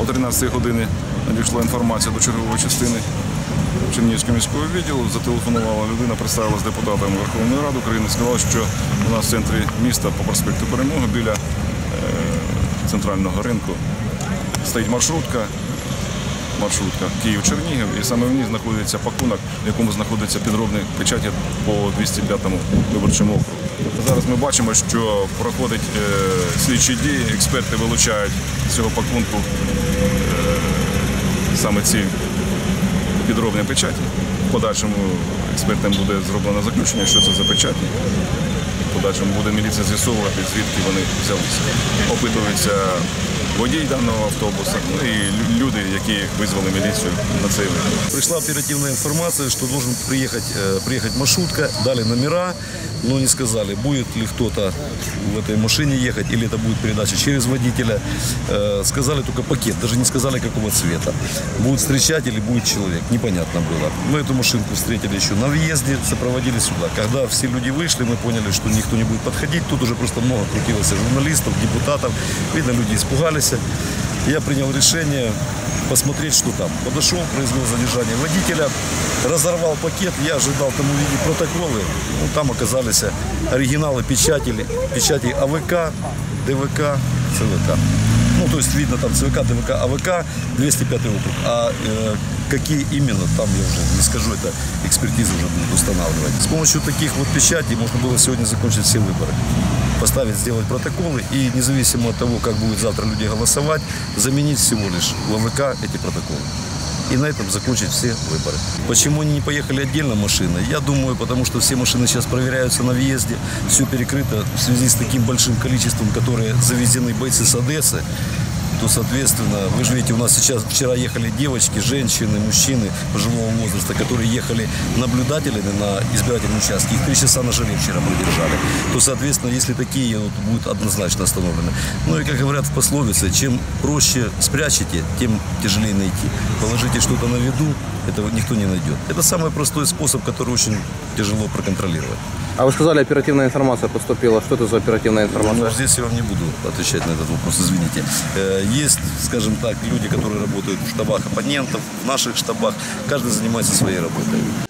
О 13 годині надійшла інформація до чергової частини Чернігівського міського відділу. Зателефонувала людина, представилася депутатом Верховної Ради України, сказала, що у нас в центрі міста по проспекту Перемоги біля е, центрального ринку стоїть маршрутка. Маршрутка Київ-Чернігів, і саме в ній знаходиться пакунок, в якому знаходиться підробний печаті по 205 виборчому округу. Зараз ми бачимо, що проходить е, слідчі дії, експерти вилучають з цього пакунку саме ці підробні печаті. В подальшому експертам буде зроблено заключення, що це за печаті. В подальшому буде міліція з'ясовувати, звідки вони взялися. Опитується водій даного автобуса, ну і лю- люди, які визвали міліцію на цей виклик. Пришла оперативная информация, что должен приехать, э, приехать маршрутка, дали номера, но не сказали, будет ли кто-то в этой машине ехать, или это будет передача через водителя. Э, сказали только пакет, даже не сказали, какого цвета. Будет встречать или будет человек, непонятно было. Мы эту машинку встретили еще на въезде, сопроводили сюда. Когда все люди вышли, мы поняли, что никто не будет подходить. Тут уже просто много крутилось журналистов, депутатов. Видно, люди испугались. Я принял решение посмотреть, что там. Подошел, произвел задержание водителя, разорвал пакет, я ожидал там увидеть протоколы. Ну, там оказались оригиналы печатей, печати АВК, ДВК, ЦВК. Ну, то есть видно там ЦВК, ДВК, АВК, 205 округ. А э, какие именно, там я уже не скажу, это экспертиза уже будет устанавливать. С помощью таких вот печатей можно было сегодня закончить все выборы поставить, сделать протоколы и независимо от того, как будет завтра люди голосовать, заменить всего лишь в АВК эти протоколы. И на этом закончить все выборы. Почему они не поехали отдельно машины? Я думаю, потому что все машины сейчас проверяются на въезде. Все перекрыто в связи с таким большим количеством, которые завезены бойцы с Одессы то, соответственно, вы же видите, у нас сейчас вчера ехали девочки, женщины, мужчины пожилого возраста, которые ехали наблюдателями на избирательном участке. Их три часа на жаре вчера мы держали. То, соответственно, если такие, вот, будут однозначно остановлены. Ну и, как говорят в пословице, чем проще спрячете, тем тяжелее найти. Положите что-то на виду, этого никто не найдет. Это самый простой способ, который очень тяжело проконтролировать. А вы сказали, оперативная информация поступила. Что это за оперативная Ну, информация? здесь я вам не буду отвечать на этот вопрос, извините. Есть, скажем так, люди, которые работают в штабах оппонентов, в наших штабах. Каждый занимается своей работой.